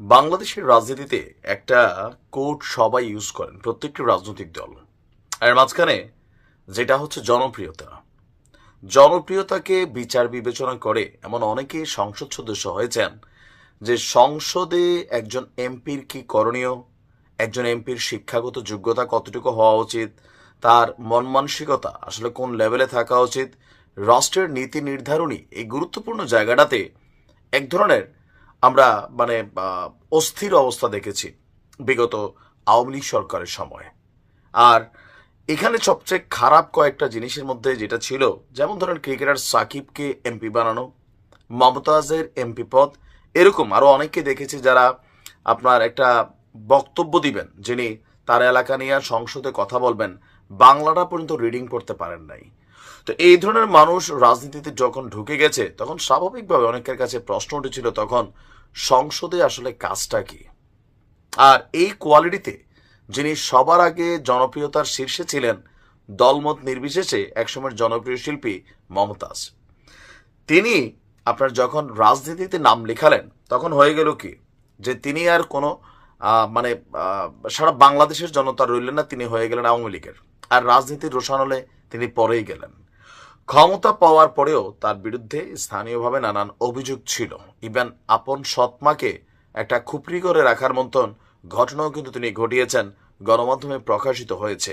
বাংলাদেশের রাজনীতিতে একটা কোড সবাই ইউজ করেন, প্রত্যেকটি রাজনৈতিক দল। এর মাঝখানে যেটা হচ্ছে জনপ্রিয়তা। জনপ্রিয়তাকে বিচার বিবেচনা করে এমন অনেকেই সংসদ সদস্য হয়েছেন যে সংসদে একজন এমপির কি করণীয়, একজন এমপির শিক্ষাগত যোগ্যতা কতটুকু হওয়া উচিত, তার মন মানসিকতা আসলে কোন লেভেলে থাকা উচিত, রাষ্ট্রের নীতি নির্ধারণী এই গুরুত্বপূর্ণ জায়গাটাতে এক ধরনের আমরা মানে অস্থির অবস্থা দেখেছি বিগত আওয়ামী লীগ সরকারের সময়। আর এখানে সবচেয়ে খারাপ কয়েকটা জিনিসের মধ্যে যেটা ছিল, যেমন ধরেন ক্রিকেটার সাকিবকে এমপি বানানো, মমতাজের এমপি পদ, এরকম আরও অনেককে দেখেছি যারা আপনার একটা বক্তব্য দিবেন, যিনি তার এলাকা নিয়ে সংসদে কথা বলবেন, বাংলাটা পর্যন্ত রিডিং করতে পারেন নাই। তো এই ধরনের মানুষ রাজনীতিতে যখন ঢুকে গেছে, তখন স্বাভাবিকভাবে অনেকের কাছে প্রশ্ন উঠেছিল তখন সংসদে আসলে কাজটা কি? আর এই কোয়ালিটিতে যিনি সবার আগে জনপ্রিয়তার শীর্ষে ছিলেন দলমত নির্বিশেষে একসময়ের জনপ্রিয় শিল্পী মমতাজ। তিনি আপনার যখন রাজনীতিতে নাম লেখালেন, তখন হয়ে গেল কি? যে তিনি আর কোনো মানে সারা বাংলাদেশের জনতা রইলেন না, তিনি হয়ে গেলেন আওয়ামী লীগের। আর রাজনীতির রোশানলে তিনি পরেই গেলেন। ক্ষমতা পাওয়ার পরেও তার বিরুদ্ধে স্থানীয়ভাবে নানান অভিযোগ ছিল। ইভেন, আপন সৎমাকে একটা খুপড়ি করে রাখার মতন ঘটনাও কিন্তু তিনি ঘটিয়েছেন, গণমাধ্যমে প্রকাশিত হয়েছে।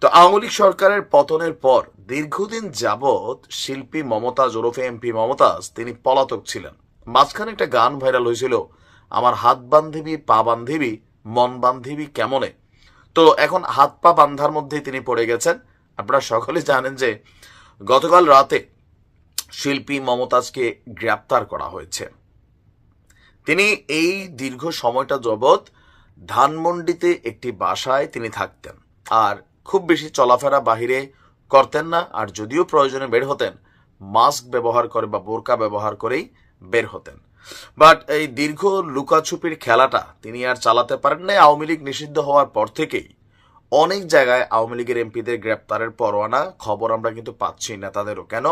তো আওয়ামী লীগ সরকারের পতনের পর দীর্ঘদিন যাবৎ শিল্পী মমতাজ ওরফে এমপি মমতাজ তিনি পলাতক ছিলেন। মাঝখানে একটা গান ভাইরাল হয়েছিল, আমার হাত বান্ধিবি, পা বান্ধিবি, মন বান্ধিবি কেমনে? তো এখন হাত, পা বান্ধার মধ্যেই তিনি পড়ে গেছেন। আপনারা সকলে জানেন যে গতকাল রাতে শিল্পী মমতাজকে গ্রেপ্তার করা হয়েছে। তিনি এই দীর্ঘ সময়টা জবৎ ধানমন্ডিতে একটি বাসায় তিনি থাকতেন। আর খুব বেশি চলাফেরা বাহিরে করতেন না, আর যদিও প্রয়োজনে বের হতেন, মাস্ক ব্যবহার করে বা বোরকা ব্যবহার করেই বের হতেন। বাট এই দীর্ঘ লুকাছুপির খেলাটা তিনি আর চালাতে পারেন না আওয়ামী লীগ নিষিদ্ধ হওয়ার পর থেকেই অনেক জায়গায় আওয়ামী লীগের এমপিদের গ্রেপ্তারের পরোয়ানা খবর আমরা কিন্তু পাচ্ছি না তাদেরও। কেন?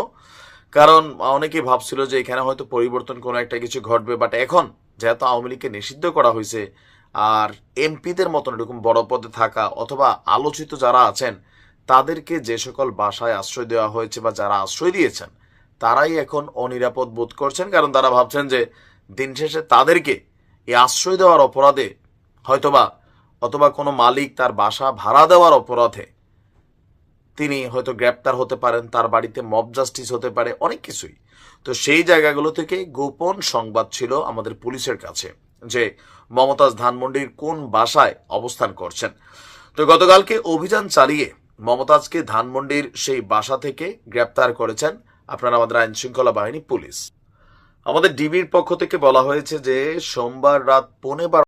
কারণ অনেকেই ভাবছিল যে এখানে হয়তো পরিবর্তন কোনো একটা কিছু ঘটবে বাট এখন যেহেতু আওয়ামী লীগকে নিষিদ্ধ করা হয়েছে, আর এমপিদের মতন এরকম বড় পদে থাকা অথবা আলোচিত যারা আছেন, তাদেরকে যে সকল বাসায় আশ্রয় দেওয়া হয়েছে বা যারা আশ্রয় দিয়েছেন, তারাই এখন অনিরাপদ বোধ করছেন। কারণ তারা ভাবছেন যে দিন শেষে তাদেরকে এই আশ্রয় দেওয়ার অপরাধে হয়তোবা অথবা কোনো মালিক তার বাসা ভাড়া দেওয়ার অপরাধে তিনি হয়তো গ্রেপ্তার হতে পারেন, তার বাড়িতে মব জাস্টিস হতে পারে, অনেক কিছুই। তো সেই জায়গাগুলো থেকে গোপন সংবাদ ছিল আমাদের পুলিশের কাছে যে মমতাজ ধানমন্ডির কোন বাসায় অবস্থান করছেন। তো গতকালকে অভিযান চালিয়ে মমতাজকে ধানমন্ডির সেই বাসা থেকে গ্রেপ্তার করেছেন আপনারা আমাদের আইন শৃঙ্খলা বাহিনী পুলিশ। আমাদের ডিবির পক্ষ থেকে বলা হয়েছে যে সোমবার রাত পৌনে